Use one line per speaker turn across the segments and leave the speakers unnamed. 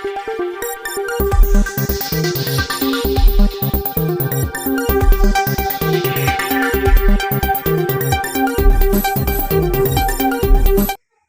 Thank you.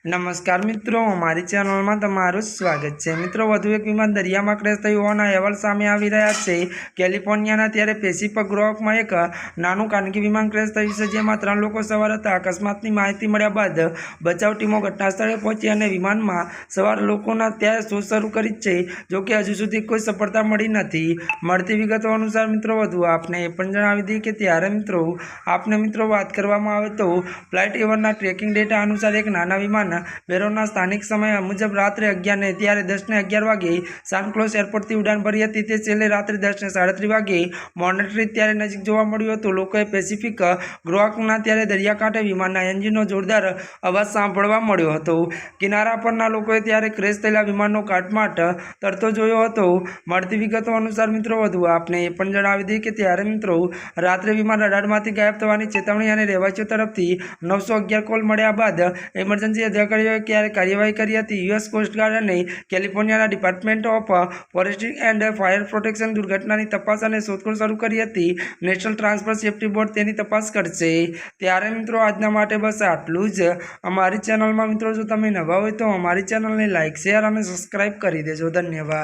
નમસ્કાર મિત્રો, મારી ચેનલમાં તમારું સ્વાગત છે. મિત્રો, વધુ એક વિમાન દરિયામાં ક્રેશ થયું હોવાના અહેવાલ સામે આવી રહ્યા છે. કેલિફોર્નિયાના ત્યારે પેસિફિક રોકમાં એક નાનું ખાનગી વિમાન ક્રેશ થયું છે, જેમાં ત્રણ લોકો સવાર હતા. અકસ્માતની માહિતી મળ્યા બાદ બચાવ ટીમો ઘટના સ્થળે પહોંચી અને વિમાનમાં સવાર લોકોના ત્યાં શોધ શરૂ કરી છે, જો કે હજુ સુધી કોઈ સફળતા મળી નથી. મળતી વિગતો અનુસાર મિત્રો, વધુ આપને એ પણ જણાવી દઈએ કે ત્યારે મિત્રો, આપને મિત્રો વાત કરવામાં આવે તો ફ્લાઇટ એવરના ટ્રેકિંગ ડેટા અનુસાર એક નાના વિમાન બેરોના સ્થાનિક સમય મુજબ રાત્રે અગિયારને ત્યારે દસને અગિયાર વાગે સાનક્લોઝ એરપોર્ટથી ઉડાન ભરી હતી. તે છેલ્લે રાત્રે દસને સાડત્રીસ વાગે મોનિટરી ત્યારે નજીક જોવા મળ્યું હતું. લોકોએ પેસિફિક ગ્રોકના ત્યારે દરિયાકાંઠે વિમાનના એન્જિનનો જોરદાર અવાજ સાંભળવા મળ્યો હતો. કિનારા પરના લોકોએ ત્યારે ક્રેશ થયેલા વિમાનનો કાટમાટ તરતો જોયો હતો. મળતી વિગતો અનુસાર મિત્રો, વધુ આપને એ પણ જણાવી દઈએ કે ત્યારે મિત્રો, રાત્રે વિમાન રડારમાંથી ગાયબ થવાની ચેતવણી અને રહેવાસીઓ તરફથી નવસો અગિયાર કોલ મળ્યા બાદ એમરજન્સી ક્યારે કાર્યવાહી કરી હતી. યુએસ કોસ્ટગાર્ડ અને કેલિફોર્નિયાના department of foresting and fire protection દુર્ઘટનાની તપાસ અને શોધખોળ શરૂ કરી હતી. નેશનલ ટ્રાન્સપોર્ટ સેફ્ટી બોર્ડ તેની તપાસ કરશે. ત્યારે મિત્રો આજના માટે બસ આટલું જ. અમારી ચેનલમાં મિત્રો જો તમે નવા હોય તો અમારી ચેનલને લાઇક શેર અને સબસ્ક્રાઈબ કરી દેજો. ધન્યવાદ.